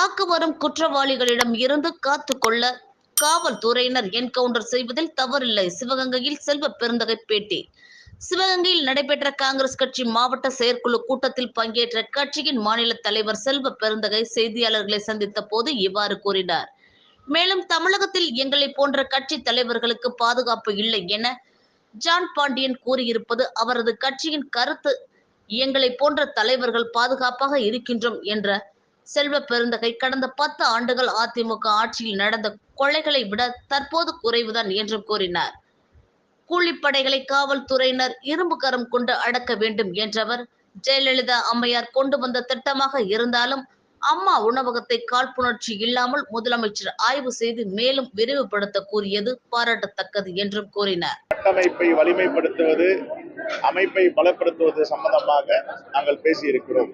தாக்க வரும் குற்றவாளிகளிடம் இருந்து காத்துக்கொள்ள காவல்துறையினர் என்கவுண்டர் செய்வதில் தவறில்லை. சிவகங்கையில் செல்வ பெருந்தகை பேட்டி. சிவகங்கையில் நடைபெற்ற காங்கிரஸ் கட்சி மாவட்ட செயற்குழு கூட்டத்தில் பங்கேற்ற கட்சியின் மாநில தலைவர் செல்வ பெருந்தகை செய்தியாளர்களை சந்தித்த போது இவ்வாறு கூறினார். மேலும் தமிழகத்தில் எங்களை போன்ற கட்சி தலைவர்களுக்கு பாதுகாப்பு இல்லை என ஜான் பாண்டியன் கூறியிருப்பது அவரது கட்சியின் கருத்து. எங்களை போன்ற தலைவர்கள் பாதுகாப்பாக இருக்கின்றோம் என்ற செல்வ பெருந்தகை கடந்த பத்து ஆண்டுகள் அதிமுக ஆட்சியில் நடந்த கொலைகளை விட தற்போது குறைவுதான் என்றும் கூறினார். கூலிப்படைகளை காவல்துறையினர் இரும்பு கரம் கொண்டு அடக்க வேண்டும் என்றவர் ஜெயலலிதா அம்மையார் கொண்டு வந்த திட்டமாக இருந்தாலும் அம்மா உணவகத்தை காழ்ப்புணர்ச்சி இல்லாமல் முதலமைச்சர் ஆய்வு செய்து மேலும் விரிவுபடுத்த கூறியது பாராட்டத்தக்கது என்றும் கூறினார். கட்டமைப்பை வலிமைப்படுத்துவது அமைப்பை பலப்படுத்துவது சம்பந்தமாக நாங்கள் பேசியிருக்கிறோம்.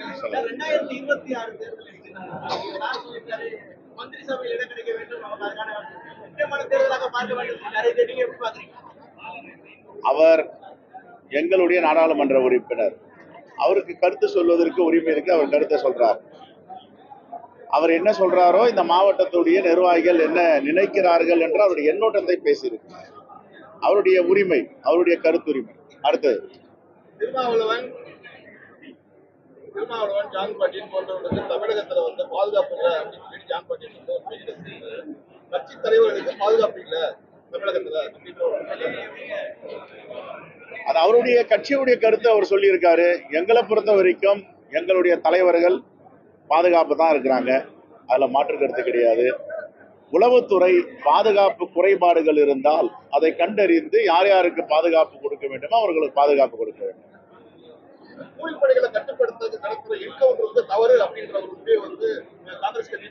ரெண்டாயிரத்தி இருபத்தி ஆறு தேர்தலில் சார் சொல்லியிருக்காரு மந்திரி சபையில் இடம் கிடைக்க வேண்டும். அவங்க அதுக்கான முக்கியமான தேர்தலாக பார்க்க வேண்டும் சொல்லியிருக்காரு இதை நீங்க எப்படி பாக்குறீங்க அவர் எங்களுடைய நாடாளுமன்ற உறுப்பினர். அவருக்கு கருத்து சொல்வதற்கு உரிமை இருக்கு அவர் கருத்தை சொல்றார். அவர் என்ன சொல்றாரோ இந்த மாவட்டத்துடைய நிர்வாகிகள் என்ன நினைக்கிறார்கள் என்று அவருடைய எண்ணோட்டத்தை பேசியிருக்கிறார் அவருடைய உரிமை அவருடைய கருத்துரிமை. அடுத்தது. திருமாவளவன் திருமாவளவன் ஜான் பாட்டியன் போன்றவர்களுக்கு தமிழகத்துல வந்து பாதுகாப்பு இல்லை அப்படின்னு சொல்லி ஜான் பாட்டியன் வந்து ஒரு பேச்சு கொடுத்திருக்காரு. கட்சி தலைவர்களுக்கு பாதுகாப்பு இல்லை தமிழகத்துல அப்படின்ற அது அவருடைய கட்சியுடைய கருத்தை அவர் சொல்லியிருக்காரு. எங்களை பொறுத்த வரைக்கும் எங்களுடைய தலைவர்கள் பாதுகாப்பு தான் இருக்கிறாங்க. அதில் மாற்று கருத்து கிடையாது. உளவுத்துறை பாதுகாப்பு குறைபாடுகள் இருந்தால் அதை கண்டறிந்து யார் யாருக்கு பாதுகாப்பு கொடுக்க வேண்டுமோ அவர்களுக்கு பாதுகாப்பு கொடுக்க வேண்டும். கூலிப்படைகளை கட்டுப்படுத்த நடத்துற என்கவுண்டர் வந்து தவறு அப்படின்ற ஒரு முடிவை வந்து காங்கிரஸ் கட்சி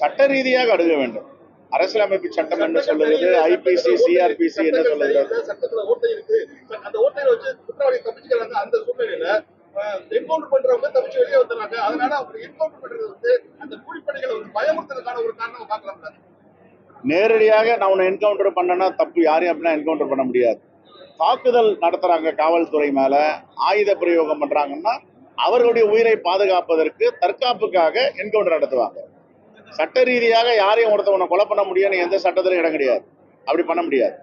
சட்ட ரீதியாக அணுக வேண்டும். அரசியலமைப்பு சட்டம் என்ன சொல்லுகிறது ஐபிசி சிஆர்பிசி என்ன சொல்லுகிறது சட்டத்துல ஓட்டை இருக்கு. அந்த ஓட்டையில வச்சு குற்றவாளி தப்பிச்சுக்கிறாங்க அந்த சூழ்நிலையில. என்கவுண்டர் பண்றவங்க தப்பிச்சு வெளியே வந்துடுறாங்க. அதனால அவங்க என்கவுண்டர் பண்றது வந்து அந்த கூலிப்படைகளை ஒரு பயமுறுத்துறதுக்கான ஒரு காரணம் பார்க்கலாம்ல. நேரடியாக நான் உன்னை என்கவுண்டர் பண்ணனா தப்பு யாரையும் அப்படின்னா என்கவுண்டர் பண்ண முடியாது. தாக்குதல் நடத்துறாங்க காவல்துறை மேல ஆயுத பிரயோகம் பண்றாங்கன்னா அவர்களுடைய உயிரை பாதுகாப்பதற்கு தற்காப்புக்காக என்கவுண்டர் நடத்துவாங்க. சட்ட ரீதியாக யாரையும் ஒருத்தவனை கொலை பண்ண முடியும்னு எந்த சட்டத்திலும் இடம் கிடையாது. அப்படி பண்ண முடியாது.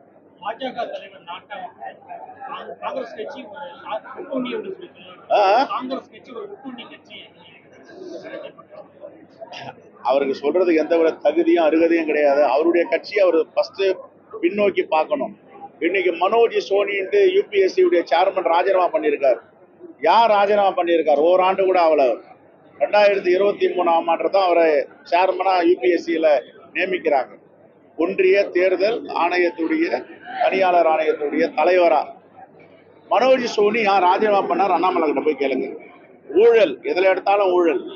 அவருக்கு சொல்றதுக்கு எந்த வித தகுதியும் அருகதையும் கிடையாது. அவருடைய கட்சி அவர் ஃபர்ஸ்ட் பின்னோக்கி பார்க்கணும். இன்னைக்கு மனோஜ் சோனின்ட்டு யூபிஎஸ்சியுடைய சேர்மன் ராஜினாமா பண்ணியிருக்கார். யார் ராஜினாமா பண்ணியிருக்கார்? ஓராண்டு கூட அவள ரெண்டாயிரத்தி இருபத்தி மூணாம் ஆண்டு தான் அவரை சேர்மனாக யூபிஎஸ்சியில் நியமிக்கிறாங்க. ஒன்றிய தேர்தல் ஆணையத்துடைய பணியாளர் ஆணையத்துடைய தலைவரா. மனோஜ் சோனி யார் ராஜினாமா பண்ணார்? அண்ணாமலை கிட்ட போய் கேளுங்க. ஊழல். எதில் எடுத்தாலும் ஊழல்.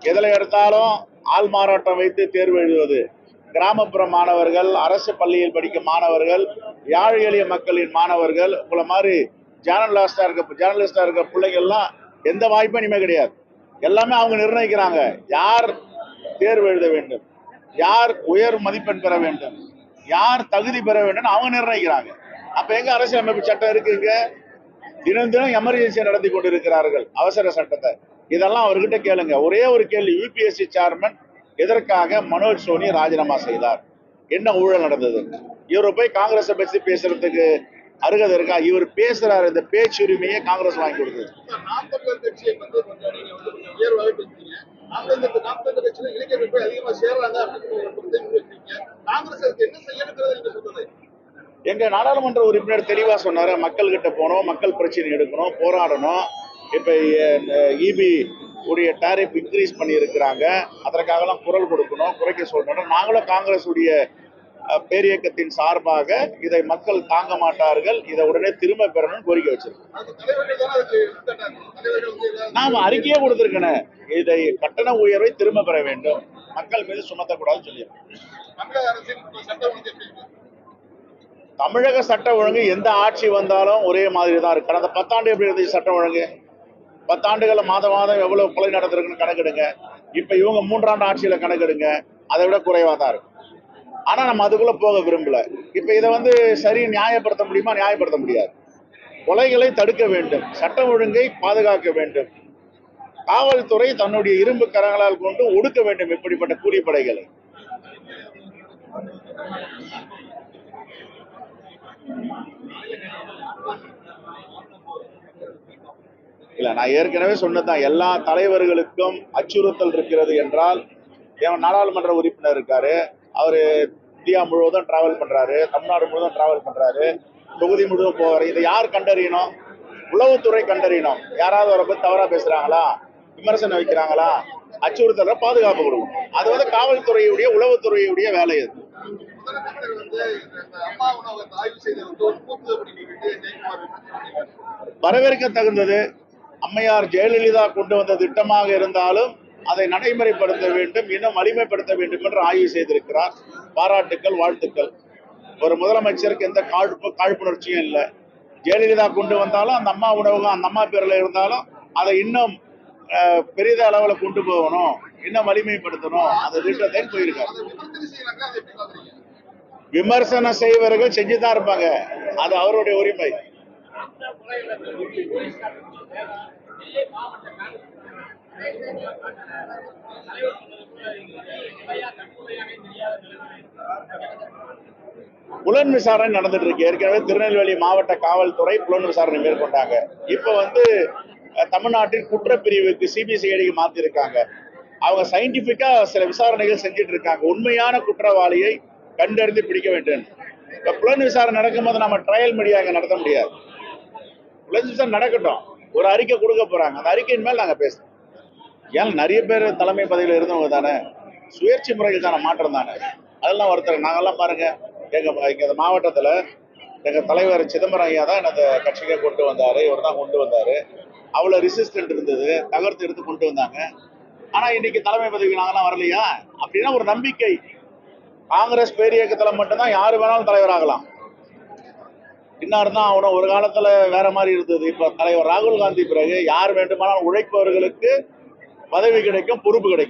எதில் எடுத்தாலும் ஆள் மாறாட்டம் வைத்து தேர்வு எழுதுவது. கிராமப்புற மாணவர்கள் அரசு பள்ளியில் படிக்கும் மாணவர்கள் யாழ் எளிய மக்களின் மாணவர்கள் உங்களை மாதிரி ஜேர்னலிஸ்டா இருக்க ஜேர்னலிஸ்டா இருக்க பிள்ளைகள்லாம் எந்த வாய்ப்பும் இனிமே கிடையாது. எல்லாமே அவங்க நிர்ணயிக்கிறாங்க. யார் தேர்வு எழுத வேண்டும்? யார் உயர் மதிப்பெண் பெற வேண்டும்? யார் தகுதி பெற வேண்டும் அவங்க நிர்ணயிக்கிறாங்க. அப்ப எங்க அரசியலமைப்பு சட்டம் இருக்குங்க தினம் தினம் எமர்ஜென்சி நடத்தி கொண்டிருக்கிறார்கள். அவசர சட்டத்தை. இதெல்லாம் அவர்கிட்ட கேளுங்க. ஒரே ஒரு கேள்வி யூபிஎஸ்சி சேர்மன் எதற்காக மனோஜ் சோனி ராஜினாமா செய்தார்? என்ன ஊழல் நடந்தது? இவரை போய் காங்கிரஸை பற்றி பேசுறதுக்கு அருகதை இருக்கா? இவர் பேசுறாரு இந்த பேச்சுரிமையை காங்கிரஸ் வாங்கி கொடுத்தது எங்க நாடாளுமன்ற உறுப்பினர் தெளிவா சொன்னாரு மக்கள் கிட்ட போனோம் மக்கள் பிரச்சனை எடுக்கணும் போராடணும். இப்ப இபி உடைய டாரிஃப் இன்க்ரீஸ் பண்ணி இருக்கிறாங்க அதற்காகலாம் குரல் கொடுக்கணும் குறைக்க சொல்லணும். நாங்களும் காங்கிரஸ் உடைய பேரியக்கத்தின் சார்பாக இதை மக்கள் தாங்க மாட்டார்கள். இதை உடனே திரும்ப பெறணும்னு கோரிக்கை வச்சிருக்கோம். நாம அறிக்கையே கொடுத்திருக்கேனே. இதை கட்டண உயர்வை திரும்ப பெற வேண்டும். மக்கள் மீது சுமத்தக்கூடாதுன்னு சொல்லியிருக்கோம். தமிழக சட்ட ஒழுங்கு எந்த ஆட்சி வந்தாலும் ஒரே மாதிரி தான் இருக்கு. கடந்த பத்தாண்டு எப்படி இருந்துச்சு சட்டம் ஒழுங்கு? பத்தாண்டுகள்ல மாதம் மாதம் எவ்வளவு கொலை நடந்திருக்குன்னு கணக்கெடுங்க. இப்ப இவங்க மூன்றாண்டு ஆட்சியில கணக்கெடுங்க. அதை விட குறைவா தான் இருக்கும். ஆனா நம்ம அதுக்குள்ள போக விரும்பல. இப்ப இதை வந்து சரி நியாயப்படுத்த முடியுமா? நியாயப்படுத்த முடியாது. கொலைகளை தடுக்க வேண்டும். சட்டம் ஒழுங்கை பாதுகாக்க வேண்டும். காவல்துறை தன்னுடைய இரும்பு கரங்களால் கொண்டு ஒடுக்க வேண்டும் இப்படிப்பட்ட கூலிப்படைகளை. இல்ல நான் ஏற்கனவே சொன்னதுதான். எல்லா தலைவர்களுக்கும் அச்சுறுத்தல் இருக்கிறது என்றால் என் நாடாளுமன்ற உறுப்பினர் இருக்காரு. அவரு இந்தியா முழுவதும் டிராவல் பண்றாரு. தமிழ்நாடு முழுவதும் டிராவல் பண்றாரு. தொகுதி முழுவதும் போவாரு. இதை யார் கண்டறியணும்? உளவுத்துறை கண்டறியணும். யாராவது அவரை பத்தி தவறா பேசுறாங்களா? விமர்சனம் வைக்கிறாங்களா? அச்சுறுத்தல பாதுகாப்பு கொடுக்கும் அது வந்து காவல்துறையுடைய உளவுத்துறையுடைய வேலை அது. வரவேற்க தகுந்தது அம்மையார் ஜெயலலிதா கொண்டு வந்த திட்டமாக இருந்தாலும் அதை நடைமுறைப்படுத்த வேண்டும் இன்னும் வலிமைப்படுத்த வேண்டும் என்று ஆய்வு செய்திருக்கிறார். பாராட்டுக்கள் வாழ்த்துக்கள். ஒரு முதலமைச்சருக்கு எந்த காழ்ப்பு காழ்ப்புணர்ச்சியும் இல்லை. ஜெயலலிதா கொண்டு வந்தாலும் அந்த அம்மா உணவகம் அந்த அம்மா பேர்ல இருந்தாலும் அதை இன்னும் அஹ், பெரித அளவுல கொண்டு போகணும் இன்னும் வலிமைப்படுத்தணும். அந்த திட்டத்தை போயிருக்காரு. அதை விமர்சனம் செய்வர்கள் செஞ்சுதான் இருப்பாங்க. அது அவருடைய உரிமை. புலன் விசாரணை நடந்துட்டு இருக்கு. ஏற்கனவே திருநெல்வேலி மாவட்ட காவல்துறை புலன் விசாரணை மேற்கொண்டாங்க. இப்ப வந்து தமிழ்நாட்டின் குற்றப்பிரிவுக்கு சிபிசிஐடிக்கு மாத்திருக்காங்க. அவங்க சயின்டிபிக்கா சில விசாரணைகள் செஞ்சுட்டு இருக்காங்க. உண்மையான குற்றவாளியை கண்டறிந்து பிடிக்க வேண்டும். இப்ப புலன் விசாரணை நடக்கும்போது நம்ம ட்ரையல் மீடியா அங்க நடத்த முடியாது. விசாரணை நடக்கட்டும். ஒரு அறிக்கை கொடுக்க போறாங்க. அந்த அறிக்கையின் மேல் நாங்கள் பேசுறோம். ஏன் நிறைய பேர் தலைமை பதவியில் இருந்தவங்க தானே? சுயேட்சை முறைகளுக்கான மாற்றம் தானே? அதெல்லாம் ஒருத்தர் நாங்கெல்லாம் பாருங்க. எங்க இங்க இந்த மாவட்டத்துல எங்க தலைவர் சிதம்பரம் ஐயா தான் எனது கட்சிக்கு கொண்டு வந்தாரு. இவர் தான் கொண்டு வந்தாரு. அவ்வளோ ரிசிஸ்டன்ட் இருந்தது. தகர்த்து எடுத்து கொண்டு வந்தாங்க. ஆனா இன்னைக்கு தலைமை பதவிக்கு நாங்கெல்லாம் வரலையா? அப்படின்னா ஒரு நம்பிக்கை. காங்கிரஸ் பேரியக்கத்தில் மட்டும்தான் யாரு வேணாலும் தலைவராகலாம். இன்னார் தான் அவனும் ஒரு காலத்துல வேற மாதிரி இருந்தது. இப்போ தலைவர் ராகுல் காந்தி பிறகு யார் வேண்டுமானாலும் உழைப்பவர்களுக்கு பதவி கிடைக்கும் பொறுப்பு கிடைக்கும்.